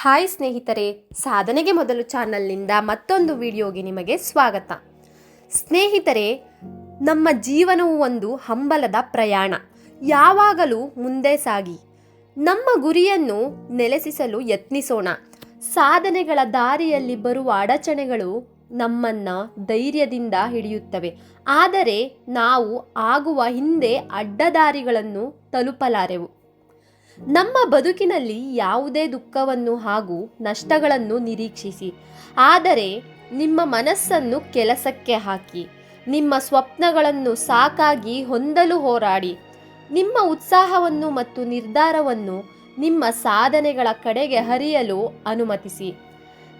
Hi ಸ್ನೇಹಿತರೆ, ಸಾಧನೆಗೆ ಮೊದಲು ಚಾನಲ್ನಿಂದ ಮತ್ತೊಂದು ವಿಡಿಯೋಗೆ ನಿಮಗೆ ಸ್ವಾಗತ. ಸ್ನೇಹಿತರೆ, ನಮ್ಮ ಜೀವನವು ಒಂದು ಹಂಬಲದ ಪ್ರಯಾಣ. ಯಾವಾಗಲೂ ಮುಂದೆ ಸಾಗಿ. ನಮ್ಮ ಗುರಿಯನ್ನು ನೆಲೆಸಿಸಲು ಯತ್ನಿಸೋಣ. ಸಾಧನೆಗಳ ದಾರಿಯಲ್ಲಿ ಬರುವ ಅಡಚಣೆಗಳು ನಮ್ಮನ್ನ ಧೈರ್ಯದಿಂದ ಹಿಡಿಯುತ್ತವೆ. ಆದರೆ ನಾವು ಆಗುವ ಹಿಂದೆ ಅಡ್ಡದಾರಿಗಳನ್ನು ತಲುಪಲಾರೆವು. ನಮ್ಮ ಬದುಕಿನಲ್ಲಿ ಯಾವುದೇ ದುಃಖವನ್ನು ಹಾಗೂ ನಷ್ಟಗಳನ್ನು ನಿರೀಕ್ಷಿಸಿ. ಆದರೆ ನಿಮ್ಮ ಮನಸ್ಸನ್ನು ಕೆಲಸಕ್ಕೆ ಹಾಕಿ. ನಿಮ್ಮ ಸ್ವಪ್ನಗಳನ್ನು ಸಾಕಾಗಿ ಹೊಂದಲು ಹೋರಾಡಿ. ನಿಮ್ಮ ಉತ್ಸಾಹವನ್ನು ಮತ್ತು ನಿರ್ಧಾರವನ್ನು ನಿಮ್ಮ ಸಾಧನೆಗಳ ಕಡೆಗೆ ಹರಿಯಲು ಅನುಮತಿಸಿ.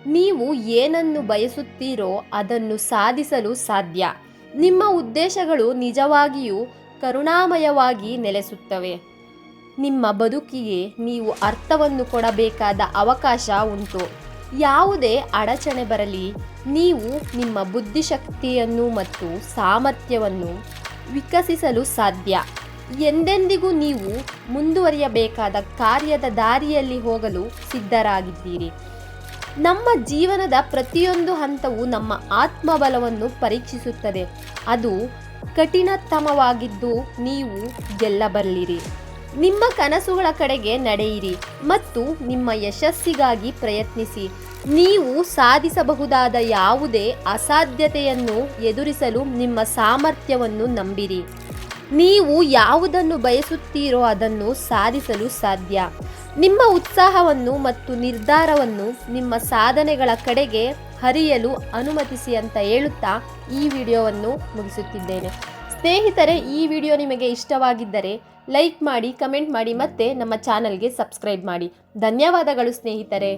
ನೀವು ಏನನ್ನು ಬಯಸುತ್ತೀರೋ ಅದನ್ನು ಸಾಧಿಸಲು ಸಾಧ್ಯ. ನಿಮ್ಮ ಉದ್ದೇಶಗಳು ನಿಜವಾಗಿಯೂ ಕರುಣಾಮಯವಾಗಿ ನೆಲೆಸುತ್ತವೆ. ನಿಮ್ಮ ಬದುಕಿಗೆ ನೀವು ಅರ್ಥವನ್ನು ಕೊಡಬೇಕಾದ ಅವಕಾಶ ಉಂಟು. ಯಾವುದೇ ಅಡಚಣೆ ಬರಲಿ, ನೀವು ನಿಮ್ಮ ಬುದ್ಧಿಶಕ್ತಿಯನ್ನು ಮತ್ತು ಸಾಮರ್ಥ್ಯವನ್ನು ವಿಕಸಿಸಲು ಸಾಧ್ಯ. ಎಂದೆಂದಿಗೂ ನೀವು ಮುಂದುವರಿಯಬೇಕಾದ ಕಾರ್ಯದ ದಾರಿಯಲ್ಲಿ ಹೋಗಲು ಸಿದ್ಧರಾಗಿದ್ದೀರಿ. ನಮ್ಮ ಜೀವನದ ಪ್ರತಿಯೊಂದು ಹಂತವು ನಮ್ಮ ಆತ್ಮಬಲವನ್ನು ಪರೀಕ್ಷಿಸುತ್ತದೆ. ಅದು ಕಠಿಣತಮವಾಗಿದ್ದು ನೀವು ಗೆಲ್ಲಬಲ್ಲಿರಿ. ನಿಮ್ಮ ಕನಸುಗಳ ಕಡೆಗೆ ನಡೆಯಿರಿ ಮತ್ತು ನಿಮ್ಮ ಯಶಸ್ಸಿಗಾಗಿ ಪ್ರಯತ್ನಿಸಿ. ನೀವು ಸಾಧಿಸಬಹುದಾದ ಯಾವುದೇ ಅಸಾಧ್ಯತೆಯನ್ನು ಎದುರಿಸಲು ನಿಮ್ಮ ಸಾಮರ್ಥ್ಯವನ್ನು ನಂಬಿರಿ. ನೀವು ಯಾವುದನ್ನು ಬಯಸುತ್ತೀರೋ ಅದನ್ನು ಸಾಧಿಸಲು ಸಾಧ್ಯ. ನಿಮ್ಮ ಉತ್ಸಾಹವನ್ನು ಮತ್ತು ನಿರ್ಧಾರವನ್ನು ನಿಮ್ಮ ಸಾಧನೆಗಳ ಕಡೆಗೆ ಹರಿಯಲು ಅನುಮತಿಸಿ ಅಂತ ಹೇಳುತ್ತಾ ಈ ವಿಡಿಯೋವನ್ನು ಮುಗಿಸುತ್ತಿದ್ದೇನೆ. ಸ್ನೇಹಿತರೆ, ಈ ವಿಡಿಯೋ ನಿಮಗೆ ಇಷ್ಟವಾಗಿದ್ದರೆ ಲೈಕ್ ಮಾಡಿ, ಕಮೆಂಟ್ ಮಾಡಿ ಮತ್ತೆ ನಮ್ಮ ಚಾನಲ್ಗೆ ಸಬ್ಸ್ಕ್ರೈಬ್ ಮಾಡಿ. ಧನ್ಯವಾದಗಳು ಸ್ನೇಹಿತರೆ.